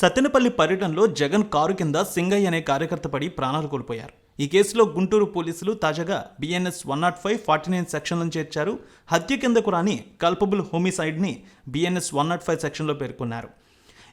సత్తెనపల్లి పర్యటనలో జగన్ కారు కింద సింగయ్య అనే కార్యకర్త పడి ప్రాణాలు కోల్పోయారు. ఈ కేసులో గుంటూరు పోలీసులు తాజాగా BNS one nought five forty nine సెక్షన్లను చేర్చారు. హత్య కిందకు రాని కల్పబుల్ హోమిసైడ్ని బిఎన్ఎస్ వన్ నాట్ ఫైవ్ సెక్షన్లో పేర్కొన్నారు.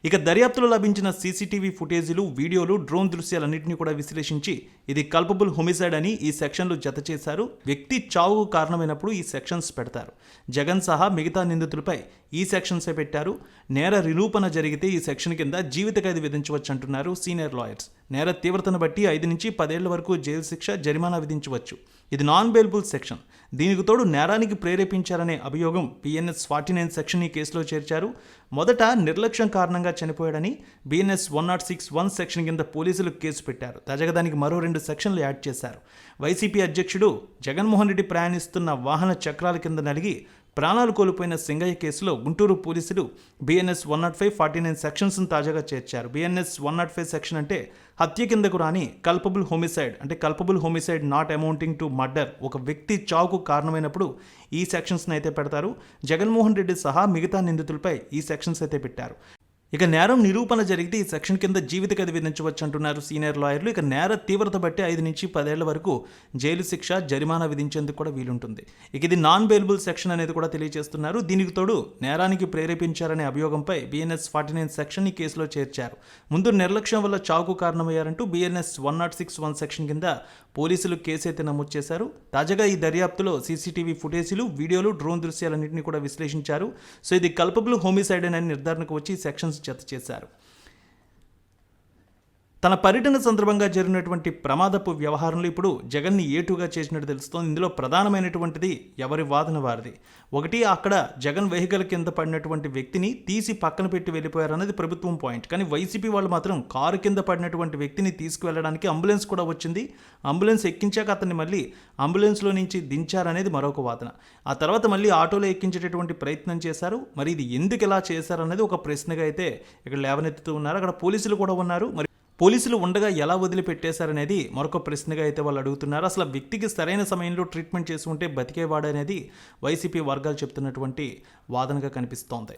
ఇక దర్యాప్తులో లభించిన సీసీటీవీ ఫుటేజీలు వీడియోలు డ్రోన్ దృశ్యాలన్నింటినీ కూడా విశ్లేషించి ఇది కల్పబుల్ హోమిసైడ్ అని ఈ సెక్షన్లు జత చేశారు. వ్యక్తి చావుకు కారణమైనప్పుడు ఈ సెక్షన్స్ పెడతారు. జగన్ సహా మిగతా నిందితులపై ఈ సెక్షన్సే పెట్టారు. నేర నిరూపణ జరిగితే ఈ సెక్షన్ కింద జీవిత ఖైదు విధించవచ్చు అంటున్నారు సీనియర్ లాయర్స్. నేర తీవ్రతను బట్టి ఐదు నుంచి పదేళ్ళ వరకు జైలు శిక్ష జరిమానా విధించవచ్చు. ఇది నాన్ బెయిల్బుల్ సెక్షన్ దీనికి తోడు నేరానికి ప్రేరేపించారనే అభియోగం పిఎన్ఎస్ ఫార్టీ నైన్ సెక్షన్ ఈ కేసులో చేర్చారు. మొదట నిర్లక్ష్యం కారణంగా చనిపోయాడని BNS one nought six one section కింద పోలీసులు కేసు పెట్టారు. తాజాగా దానికి మరో రెండు సెక్షన్లు యాడ్ చేశారు. వైసీపీ అధ్యక్షుడు జగన్మోహన్ రెడ్డి ప్రయాణిస్తున్న వాహన చక్రాల కింద నలిగి ప్రాణాలు కోల్పోయిన సింగయ్య కేసులో గుంటూరు పోలీసులు BNS one nought five forty nine సెక్షన్స్ను తాజాగా చేర్చారు. BNS one nought five section అంటే హత్య కిందకు రాని కల్పబుల్ హోమిసైడ్ అంటే culpable homicide not amounting to murder ఒక వ్యక్తి చావుకు కారణమైనప్పుడు ఈ సెక్షన్స్ని అయితే పెడతారు. జగన్మోహన్ రెడ్డి సహా మిగతా నిందితులపై ఈ సెక్షన్స్ అయితే పెట్టారు. ఇక నేరం నిరూపణ జరిగితే ఈ సెక్షన్ కింద జీవిత ఖైదు విధించవచ్చు అంటున్నారు సీనియర్ లాయర్లు. ఇక నేర తీవ్రత బట్టి ఐదు నుంచి పదేళ్ళ వరకు జైలు శిక్ష జరిమానా విధించేందుకు కూడా వీలుంటుంది. ఇక ఇది నాన్ బెయిలబుల్ సెక్షన్ అనేది కూడా తెలియజేస్తున్నారు. దీనికి తోడు నేరానికి ప్రేరేపించారనే అభియోగంపై బిఎన్ఎస్ ఫార్టీ నైన్ సెక్షన్ ఈ కేసులో చేర్చారు. ముందు నిర్లక్ష్యం వల్ల చావుకు కారణమయ్యారంటూ BNS one nought six one section కింద పోలీసులు కేసు అయితే నమోదు చేశారు. తాజాగా ఈ దర్యాప్తులో సీసీటీవీ ఫుటేజీలు వీడియోలు డ్రోన్ దృశ్యాలన్నింటినీ కూడా విశ్లేషించారు. సో ఇది కల్పబుల్ హోమిసైడ్ అని నిర్ధారణకు వచ్చి సెక్షన్స్ జత చేశారు. తన పర్యటన సందర్భంగా జరిగినటువంటి ప్రమాదపు వ్యవహారంలో ఇప్పుడు జగన్ని ఏటుగా చేసినట్టు తెలుస్తోంది. ఇందులో ప్రధానమైనటువంటిది ఎవరి వాదన వారిది. ఒకటి అక్కడ జగన్ వెహికల్ కింద పడినటువంటి వ్యక్తిని తీసి పక్కన పెట్టి వెళ్ళిపోయారన్నది ప్రభుత్వం పాయింట్. కానీ వైసీపీ వాళ్ళు మాత్రం కారు కింద పడినటువంటి వ్యక్తిని తీసుకువెళ్ళడానికి అంబులెన్స్ కూడా వచ్చింది. అంబులెన్స్ ఎక్కించాక అతన్ని మళ్ళీ అంబులెన్స్లో నుంచి దించారనేది మరొక వాదన. ఆ తర్వాత మళ్ళీ ఆటోలో ఎక్కించేటటువంటి ప్రయత్నం చేశారు. మరి ఇది ఎందుకు ఇలా చేశారనేది ఒక ప్రశ్నగా అయితే ఇక్కడ లేవనెత్తుతూ ఉన్నారు. అక్కడ పోలీసులు కూడా ఉన్నారు. మరి పోలీసులు ఉండగా ఎలా వదిలిపెట్టేశారనేది మరొక ప్రశ్నగా అయితే వాళ్ళు అడుగుతున్నారు. అసలు వ్యక్తికి సరైన సమయంలో ట్రీట్మెంట్ చేసుకుంటే బతికేవాడనేది వైసీపీ వర్గాలు చెప్తున్నటువంటి వాదనగా కనిపిస్తోంది.